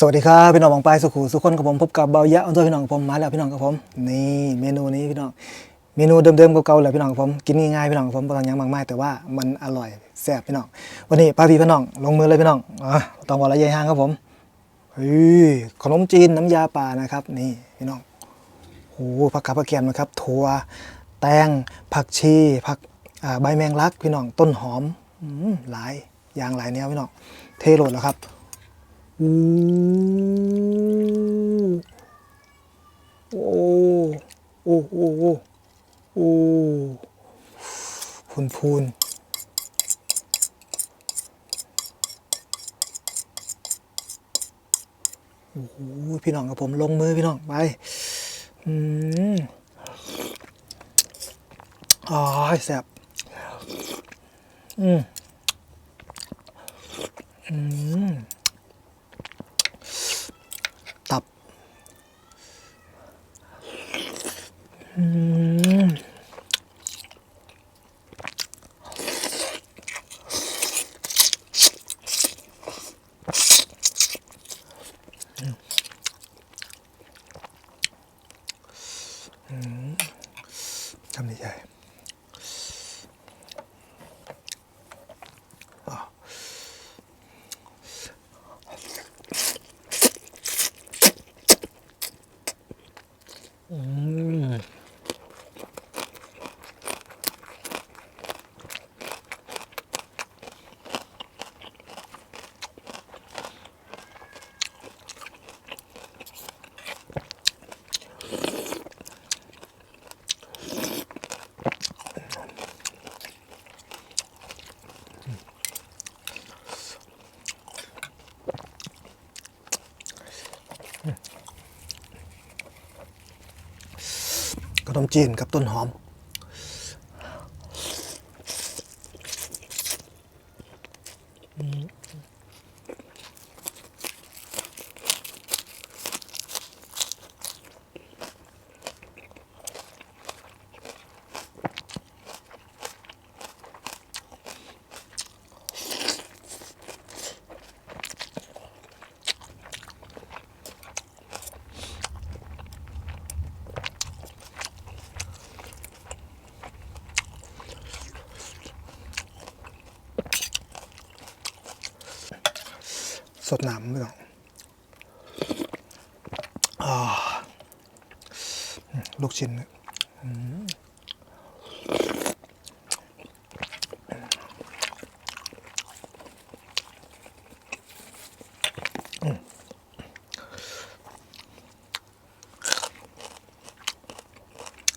สวัสดีครับพี่น้องบองปลายสุขุสุขคนกับผมพบกับเบายะอันตัวพี่น้องผมมาแล้วพี่น้องกับผมนี่เมนูนี้พี่น้องเมนูเดิมๆเก่าๆเลยพี่น้องกับผมกินง่ายๆพี่น้องกับผมบางอย่างมากมายแต่ว่ามันอร่อยแซ่บพี่น้องวันนี้ป้าพี่พี่น้องลงมือเลยพี่น้องอะต้องบอกระยห่างครับผมเฮ้ยขนมจีนน้ำยาป่านะครับนี่พี่น้องโอ้โหผักกาดผักเกียมนะครับถั่วแตงผักชีผักใบแมงลักพี่น้องต้นหอมอืมหลายอย่างหลายแนวพี่น้องเทโหลดแล้วครับ อู้โอ้โอ้โอ้โอ้โอ้พูนพูนโอ้โหพี่น้องกับผมลงมือพี่น้องไปอืมอ๋อแซ่บอืมอืม อืมทำใหญ่ๆอ่ ขนมจีนกับต้นหอม สดน้ำไม่ต้องอลูกชิ้น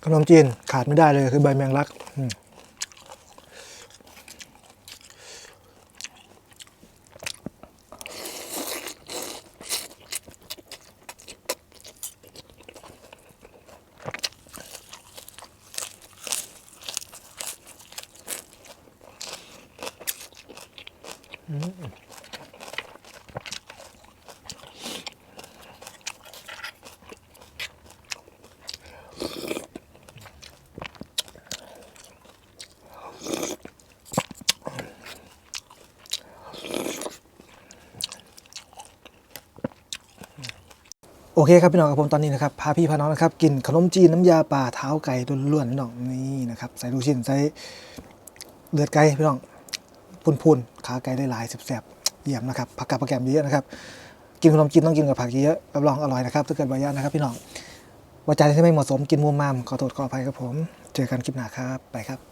ขนมจีนขาดไม่ได้เลยคือใบแมงลักอืม โอเคครับพี่น้องกับผมตอนนี้นะครับพาพี่พาน้องนะครับกินขนมจีนน้ำยาป่าเท้าไก่ล้วนๆพี่น้องนี่นะครับใส่ลูกชิ้นใส่เลือดไก่พี่น้องพูนๆ ขาไก่ได้หลายแสบๆเยี่ยมนะครับผักกาดผักแกมเยอะนะครับ กินขนมจีนต้องกินกับผักเยอะๆรับรองอร่อยนะครับถ้าเกิดบายานะครับพี่น้องว่าใจที่ไม่เหมาะสมกินมุมมามขอโทษขออภัยครับผม เจอกันคลิปหน้าครับ ไปครับ